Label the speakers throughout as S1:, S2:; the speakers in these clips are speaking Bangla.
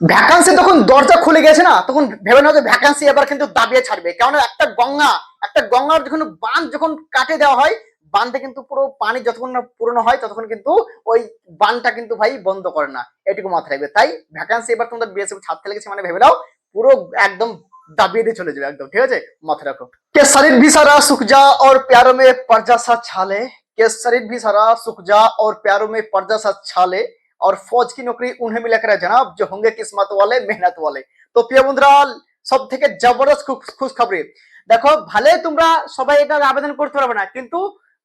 S1: ভ্যাকান্সি তখন দরজা খুলে গেছে না, তখন ভেবে না যে ভ্যাকান্সি এবার কিন্তু দাবিয়ে ছাড়বে। কেন একটা গঙ্গা, একটা গঙ্গার যখন বাঁধ যখন কাটে দেওয়া হয়, বাঁধে কিন্তু পুরো পানি যতক্ষণ না পুরনো হয়, ততক্ষণ কিন্তু ওই বানটা কিন্তু ভাই বন্ধ করে না। এটুকু মাথায় রাখবে। তাই ভ্যাকান্সি এবার তোমাদের বিএসএফ ছাড়তে লেগেছে মানে ভেবে নাও, পুরো একদম দাবিয়ে দিয়ে চলে যাবে একদম, ঠিক আছে? মাথায় রাখো। কে শরীর ভি সারা সুখ যা ওর প্যারো মে পর্যাসা ছালে কে শরীর ভি সারা সুখ যা ওর প্যারো মে পর্যাসা ছালে और फौज की नौकरी उन्हें मिला करे जनाब जो होंगे किस्मत वाले मेहनत वाले তো প্রিয় বন্ধুরা সব থেকে জবরদস্ত খুশ- খুশখবরি দেখো ভালে তোমরা সবাই এটা আবেদন করতে পারবে না কিন্তু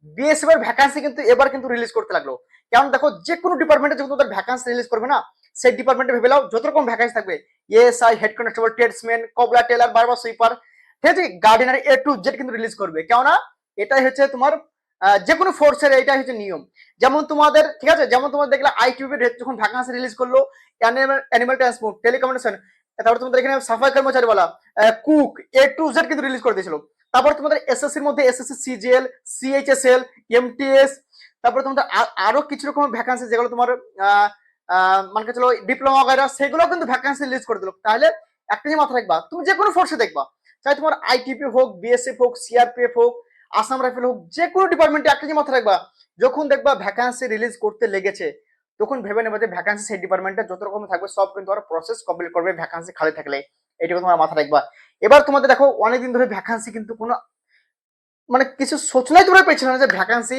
S1: বিএসএফ এর ভ্যাকান্সি কিন্তু এবার কিন্তু রিলিজ করতে লাগলো কারণ দেখো যে কোনো ডিপার্টমেন্টে যখন তোদের ভ্যাকান্সি রিলিজ করবে না সেই ডিপার্টমেন্টে ভেবে নাও যত রকম ভ্যাকান্সি থাকবে ASI head constable tradesman cobbler tailor barber sweeper ঠিক আছে গার্ডেনার এ টু জেড কিন্তু রিলিজ করবে কেননা এটাই হচ্ছে তোমার আহ, যে কোনো ফোর্সের এটাই হচ্ছে নিয়ম। যেমন তোমাদের, ঠিক আছে? যেমন তোমাদের দেখলে আইটিউবি যখন ভ্যাকান্সি রিলিজ করল অ্যানিমাল ট্রান্সপোর্ট টেলিকমিউনিকেশন তারপর তোমাদের এখানে সাফাই কর্মচারী বলা কুক এ টু জেড কিন্তু রিলিজ করে দিয়েছিল। তারপর তোমাদের এসএসসি এর মধ্যে এসএসসি সিজিএল সিএইচএসএল এমটিএস তারপর তোমাদের আরও কিছু রকম ভ্যাকান্সি যেগুলো তোমার মানে চলো ডিপ্লোমা বগেরা সেগুলো কিন্তু ভ্যাকান্সি রিলিজ করে দিল। তাহলে একটা জিনিস মাথায় রাখবা, তুমি যে কোনো ফোর্সে দেখবা, চাই তোমার আইটিপি হোক বিএসএফ হোক সিআরপিএফ হোক আসাম রাইফেল হোক, যে কোনো ডিপার্টমেন্টে একটা জিনিস মাথায় রাখবা। যখন দেখবা ভ্যাকান্সি রিলিজ করতে লেগেছে, তখন ভেবে নেবে যে ভ্যাকান্সি সেই ডিপার্টমেন্টে যত রকম থাকবে, সব কিন্তু ওরা প্রসেস কমপ্লিট করবে ভ্যাকান্সি খালি থাকলে। এটুকু তোমার মাথা রাখবা। এবার তোমাদের দেখো, অনেকদিন ধরে ভ্যাকান্সি কিন্তু কোনো মানে কিছু সোচনাই তোমরা পেয়েছিল না যে ভ্যাকান্সি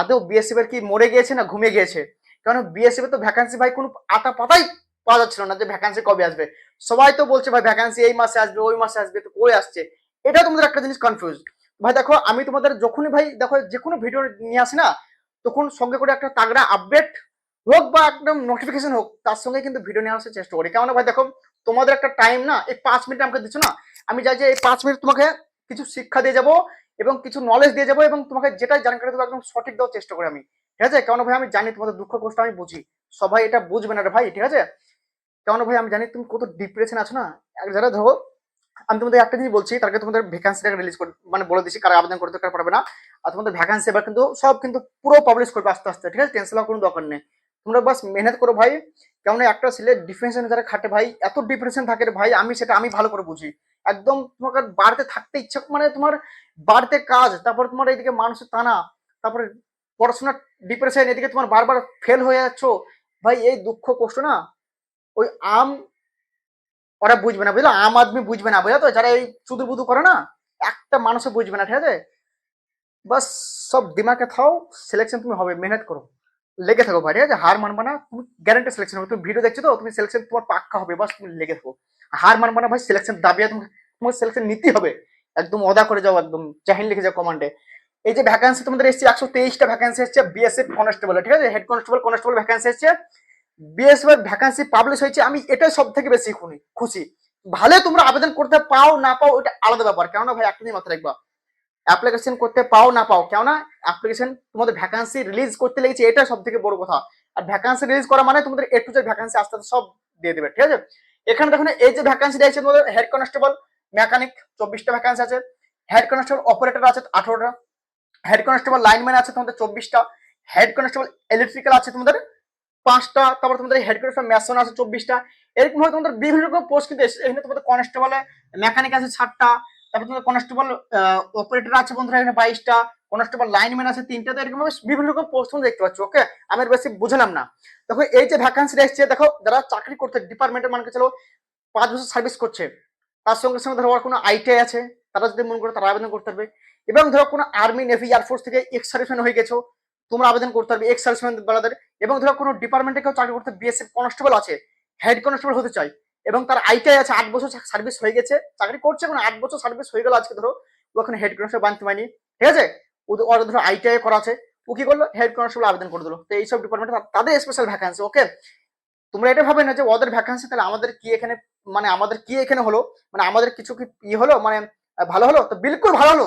S1: আদৌ বিএসএফ এর কি মরে গিয়েছে না ঘুমিয়ে গিয়েছে? কারণ বিএসএফ এর তো ভ্যাকান্সি ভাই কোনো আটা পাতাই পাওয়া যাচ্ছিল না যে ভ্যাকান্সি কবে আসবে। সবাই তো বলছে, ভাই ভ্যাকান্সি এই মাসে আসবে, ওই মাসে আসবে, তো কই আসছে? এটা তোমাদের একটা জিনিস কনফিউজ ভাই, দেখো, আমি তোমাদের যখনই ভাই, দেখো যে কোনো ভিডিও নিয়ে আসি না, তখন সঙ্গে করে একটা তাগড়া আপডেট হোক বা একদম নোটিফিকেশন হোক, তার সঙ্গে কিন্তু ভিডিও নিয়ে আসার চেষ্টা করি। কেমন ভাই, দেখো, তোমাদের একটা টাইম না, এই পাঁচ মিনিট আমাকে দিচ্ছ না, আমি চাই যে এই পাঁচ মিনিট তোমাকে কিছু শিক্ষা দিয়ে যাব এবং কিছু নলেজ দিয়ে যাব এবং তোমাকে যেটা জানকারি দেবো, একদম সঠিক দেওয়ার চেষ্টা করি আমি। ঠিক আছে? কেন ভাই, আমি জানি তোমাদের দুঃখ কষ্ট আমি বুঝি। সবাই এটা বুঝবে না রে ভাই, ঠিক আছে? কেন ভাই, আমি জানি তুমি কত ডিপ্রেশন আছো না? যারা ধরো আমি তোমাদের একটা জিনিস বলছি তার আগে তোমাদের ভ্যাকান্সিটাকে রিলিজ করে মানে বলে দিচ্ছি কারা আবেদন করতে কারা পারবে না। আর তোমাদের ভ্যাকান্সি এবার কিন্তু সব কিন্তু পুরো পাবলিশ করবে আস্তে আস্তে, ঠিক আছে? টেনশন কোনো দরকার নেই। তোমরা বাস মেহনত করো ভাই কেমন একটা ছেলে ডিফেন্সে যারা খাটে ভাই, এত ডিপ্রেশন থাকে ভাই, আমি সেটা আমি ভালো করে বুঝি। একদম তোমাকে বাড়িতে থাকতে ইচ্ছা মানে তোমার বাড়িতে কাজ, তারপর তোমার এইদিকে মানুষের টানা, তারপরে পড়াশোনার ডিপ্রেশন এদিকে তোমার বারবার ফেল হয়ে যাচ্ছ। ভাই, এই দুঃখ কষ্ট না, ওই আম ওরা বুঝবে না, বুঝলো? আম আদমি বুঝবে না, বুঝলো তো? যারা এই চুদু বুদু করে না, একটা মানুষও বুঝবে না, ঠিক আছে? বাস, সব দিমাগে থাও সিলেকশন তুমি হবে, মেহনত করো। লেগে থাকো ভাই, ঠিক আছে? হার মানবা না, তুমি গ্যারান্টি সিলেকশন হবে। তুমি ভিডিও দেখছ তো, তুমি সিলেকশন তোমার পাক্কা হবে, বাস তুমি লেগে থাকো। হার মানবা না ভাই সিলেকশন দাবিয়ে তোমাকে তোমার সিলেকশন নিতেই হবে। একদম অদা করে যাও, একদম জাহিন লিখে যাও কমান্ডে এই যে ভ্যাকান্সি তোমাদের এসছে, একশো তেইশটা ভ্যাকান্সি এসছে বিএসএফ কনস্টেবল ঠিক আছে? হেড কনস্টেবল কনস্টেবল ভ্যাকান্সি এসছে। বিএসএফ ভ্যাকান্সি পাবলিশ হয়েছে, আমি এটাই সব থেকে বেশি খুশি। ভালো তোমরা আবেদন করতে পাও, না পাও ওটা আলাদা ব্যাপার। কেননা ভাই একটা মাথায় রাখবা। অ্যাপ্লিকেশন করতে পাও, না পাও, কেননা অ্যাপ্লিকেশন তোমাদের ভ্যাকান্সি রিলিজ করতে লেগেছে এটা সব থেকে বড় কথা। আর ভ্যাকান্সি রিলিজ করা মানে তোমাদের এ টু জেড ভ্যাকান্সি আস্তে আস্তে সব দিয়ে দেবে, ঠিক আছে? এখানে দেখো এই যে ভ্যাকান্সি দিয়েছে তোমাদের হেড কনস্টেবল মেকানিক চব্বিশটা ভ্যাকান্সি আছে। হেড কনস্টেবল অপারেটর আছে আঠারোটা। হেড কনস্টেবল লাইনম্যান আছে তোমাদের চব্বিশটা। হেড কনস্টেবল ইলেকট্রিক্যাল আছে তোমাদের পাঁচটা, তারপর তোমাদের হেড কনস্টেবল ম্যাসন আছে চব্বিশটা। এরকম ভাবে তোমাদের বিভিন্ন রকম পোস্ট কিন্তু। এখানে তোমাদের কনস্টেবল মেকানিক আছে ষাটটা তারপর তোমাদের কনস্টেবল অপারেটর আছে বন্ধুরা এখানে বাইশটা কনস্টেবল লাইনম্যান আছে তিনটা, তো এরকম বিভিন্ন রকম পোস্ট তোমরা দেখতে পাচ্ছ ওকে আমি বেশি বুঝলাম না। দেখো, এই যে ভ্যাকান্সি এসছে, দেখো, যারা চাকরি করতে ডিপার্টমেন্টের মানে চলো, পাঁচ বছর সার্ভিস করছে, তার সঙ্গে সঙ্গে ধরো কোনো আইটিআই আছে, তারা যদি মনে করে তারা আবেদন করতে পারবে। এবং ধরো কোনো আর্মি নেভি এয়ারফোর্স থেকে এক্স সার্ভিসম্যান হয়ে গেছো তোমরা আবেদন করতে পারবে এক্স সার্ভিসম্যান বেলাদের এবং ধরো কোনো ডিপার্টমেন্টে কেউ চাকরি করতে বিএসএফ কনস্টেবল আছে হেড কনস্টেবল হতে চাই এবং তার আইটিআই আছে, আট বছর সার্ভিস হয়ে গেছে, চাকরি করছে কোনো আট বছর সার্ভিস হয়ে গেল আজকে ধরো, ও ওখানে হেড কনস্টেবল বানতে পারেনি, ঠিক আছে? ওর ধরো আইটিআই করা আছে, ও কি করল? হেড কনস্টেবল আবেদন করে দিলো। তো এইসব ডিপার্টমেন্টে তাদের স্পেশাল ভ্যাকান্সি ওকে তোমরা এটা ভাবে না যে ওদের ভ্যাকান্সি তাহলে আমাদের কি এখানে মানে আমাদের কি এখানে হলো? মানে আমাদের কিছু কি ইয়ে হলো? মানে ভালো হলো? তো বিলকুল ভালো হলো।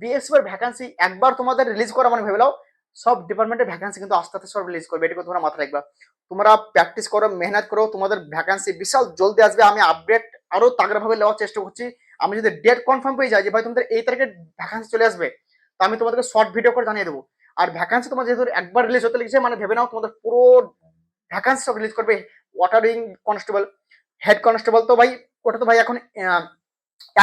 S1: বিএসএফ এর ভ্যাকান্সি একবার তোমাদের রিলিজ করা মানে ভেবে নাও সব ডিপার্টমেন্টের ভ্যাকান্সি কিন্তু আস্তে আস্তে সব রিলিজ করবে, এটুকু তোমরা মাথায় রাখবা। তোমরা প্র্যাকটিস করো, মেহনত করো, তোমাদের ভ্যাকান্সি বিশাল জলদি আসবে, আমি আপডেট আরও তাগড়া ভাবে নেওয়ার চেষ্টা করছি। আমি যদি ডেট কনফার্ম পেয়ে যাই যে, ভাই, তোমাদের এই তারিখে ভ্যাকান্সি চলে আসবে, তো আমি তোমাদেরকে শর্ট ভিডিও করে জানিয়ে দেবো। আর ভ্যাকান্সি তোমার যেহেতু একবার রিলিজ হতে লেগেছে মানে ভেবে নাও, তোমাদের পুরো ভ্যাকান্সি সব রিলিজ করবে। ওয়াটারিং কনস্টেবল হেড কনস্টেবল তো ভাই, ওটা তো ভাই এখন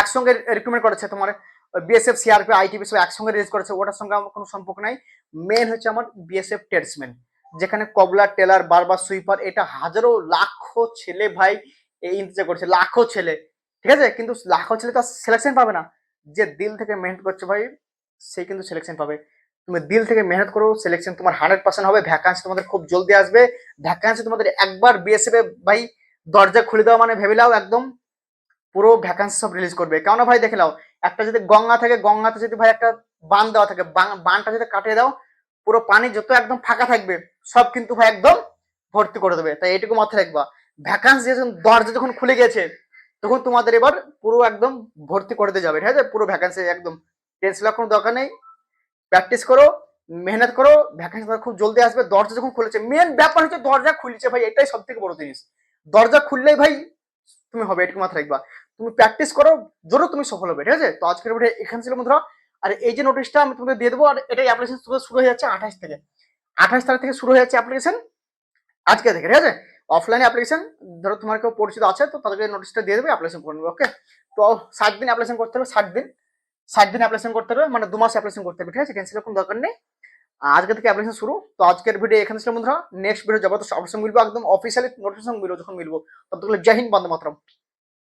S1: একসঙ্গে রিক্রুটমেন্ট করেছে তোমার বিএসএফ সিআরপি আইটিপি সব একসঙ্গে রিলিজ করেছে, ওটার সঙ্গে আমার কোনো সম্পর্ক নাই। মেন হচ্ছে আমার বিএসএফ টেটসম্যান যেখানে কবলার টেলার বারবার সুইপার এটা হাজারো লাখো ছেলে ভাই এই ইন্তজার করছে, লাখো ছেলে। ঠিক আছে? কিন্তু লাখো ছেলে তো সিলেকশন পাবে না। যে দিল থেকে মেহনত করছে ভাই, সে কিন্তু সিলেকশন পাবে। তুমি দিল থেকে মেহনত করো সিলেকশন তোমার হান্ড্রেড পার্সেন্ট হবে ভ্যাকান্সি তোমাদের খুব জলদি আসবে। ভ্যাকান্সি তোমাদের একবার বিএসএফ এ ভাই দরজা খুলে দেওয়া মানে ভেবে নাও একদম। পুরো ভ্যাকান্সি সব রিলিজ করবে। কেননা ভাই দেখে নাও একটা যদি গঙ্গা থাকে, গঙ্গাতে যদি ভাই একটা বান দেওয়া থাকে, বান- বানটা যদি কাটিয়ে দাও, পুরো পানি যত একদম ফাঁকা থাকবে, সব কিন্তু ভাই একদম ভর্তি করে দেবে। তাই এটুকু মাথায় রাখবা। ভ্যাকান্সি যখন, দরজা যখন খুলে গেছে তখন তোমাদের এবার পুরো একদম ভর্তি করে দিয়ে যাবে, ঠিক আছে? পুরো ভ্যাকান্সি একদম। টেনশন কোনো দরকার নেই। প্র্যাকটিস করো, মেহনত করো ভ্যাকান্সি খুব জলদি আসবে। দরজা যখন খুলেছে মেন ব্যাপার হচ্ছে দরজা খুলেছে ভাই, এটাই সব থেকে বড় জিনিস। দরজা খুললেই ভাই তুমি হবে, এটুকু মাথায় রাখবা। তুমি প্র্যাকটিস করো জোরও তুমি সফল হবে, ঠিক আছে? তো আজকের ভিডিও এখানে ছিল বন্ধুরা। আর এই যে নোটিশটা আমি তোমাদের দিয়ে দেবো, আর এটাই অ্যাপ্লিকেশন শুরু হয়ে যাচ্ছে আঠাশ থেকে। আঠাশ তারিখ থেকে শুরু হয়ে যাচ্ছে অ্যাপ্লিকেশন আজকে থেকে, ঠিক আছে? অফলাইনে অ্যাপ্লিকেশন ধরো তোমার কেউ পরিচিত আছে, তো তাদেরকে নোটিশটা দিয়ে দেবে অ্যাপ্লিকেশন করে নেবে ওকে তো ষাট দিন অ্যাপ্লিকেশন করতে হবে, ষাট দিন। ষাট দিন অ্যাপ্লিকেশন করতে হবে মানে দু মাস অ্যাপ্লিকেশন করতে হবে, ঠিক আছে? ক্যান্সেলের কোনো দরকার নেই। আজকে থেকে অ্যাপ্লিকেশন শুরু। তো আজকের ভিডিও এখানে ছিল বন্ধুরা। নেক্সট ভিডিও যাব তো সঙ্গে মিলবো, একদম অফিসিয়ালি নোটিফিকেশন মিলবো যখন মিলবো ততগুলো জয় হিন্দ বন্দে মাতরম।